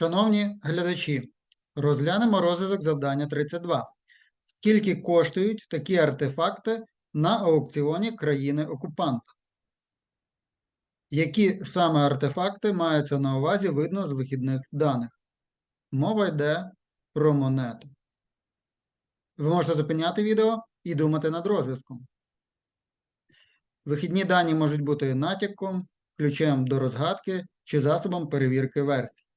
Шановні глядачі, розглянемо розв'язок завдання 32. Скільки коштують такі артефакти на аукціоні країни-окупанта? Які саме артефакти маються на увазі видно з вихідних даних? Мова йде про монету. Ви можете зупиняти відео і думати над розв'язком. Вихідні дані можуть бути натяком, ключем до розгадки чи засобом перевірки версій.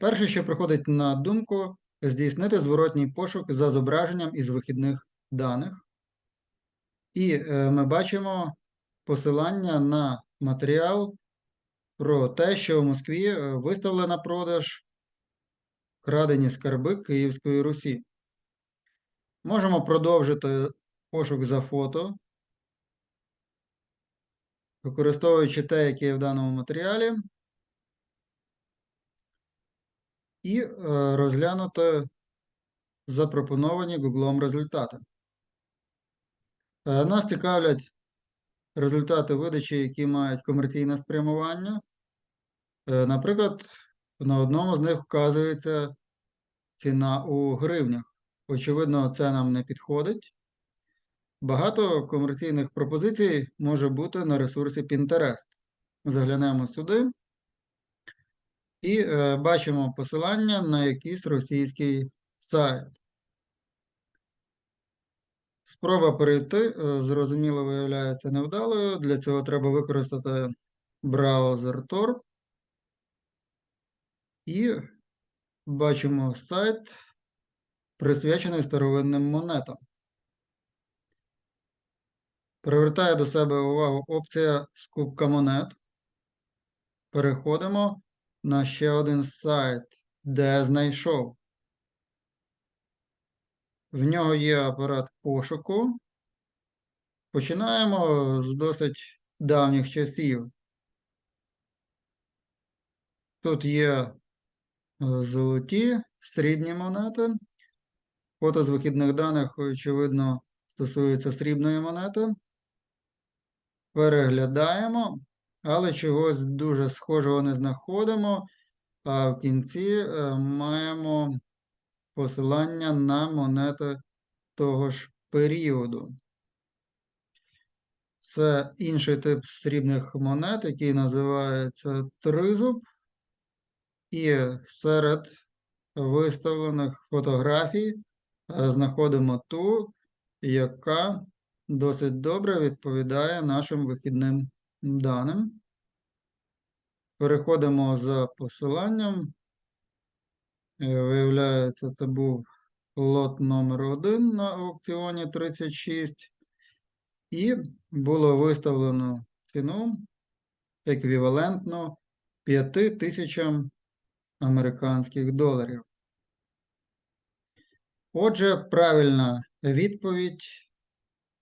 Перше, що приходить на думку, здійснити зворотній пошук за зображенням із вихідних даних. І е, ми бачимо посилання на матеріал про те, що в Москві е, виставлено на продаж крадені скарби Київської Русі. Можемо продовжити пошук за фото, використовуючи те, яке є в даному матеріалі, і е, розглянути запропоновані Google результати. Е, Нас цікавлять результати видачі, які мають комерційне спрямування. Е, Наприклад, на одному з них вказується ціна у гривнях. Очевидно, це нам не підходить. Багато комерційних пропозицій може бути на ресурсі Pinterest. Заглянемо сюди і е, бачимо посилання на якийсь російський сайт. Спроба перейти, е, зрозуміло, виявляється невдалою. Для цього треба використати браузер Tor. І бачимо сайт, присвячений старовинним монетам. Привертає до себе увагу опція скупка монет. Переходимо на ще один сайт, де знайшов. В нього є апарат пошуку. Починаємо з досить давніх часів. Тут є е, золоті, срібні монети. Фото з вихідних даних, очевидно, стосується срібної монети. Переглядаємо, але чогось дуже схожого не знаходимо. А в кінці е, маємо посилання на монети того ж періоду. Це інший тип срібних монет, який називається тризуб. І серед виставлених фотографій е, знаходимо ту, яка досить добре відповідає нашим вихідним даним. Переходимо за посиланням. Е, Виявляється, це був лот номер 1 на аукціоні 36. І було виставлено ціну еквівалентну 5 тисячам американських доларів. Отже, правильна відповідь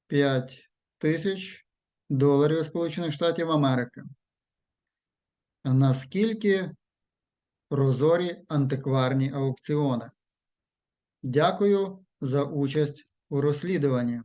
5 тисяч доларів Сполучених Штатів Америки. Наскільки прозорі антикварні аукціони? Дякую за участь у розслідуванні.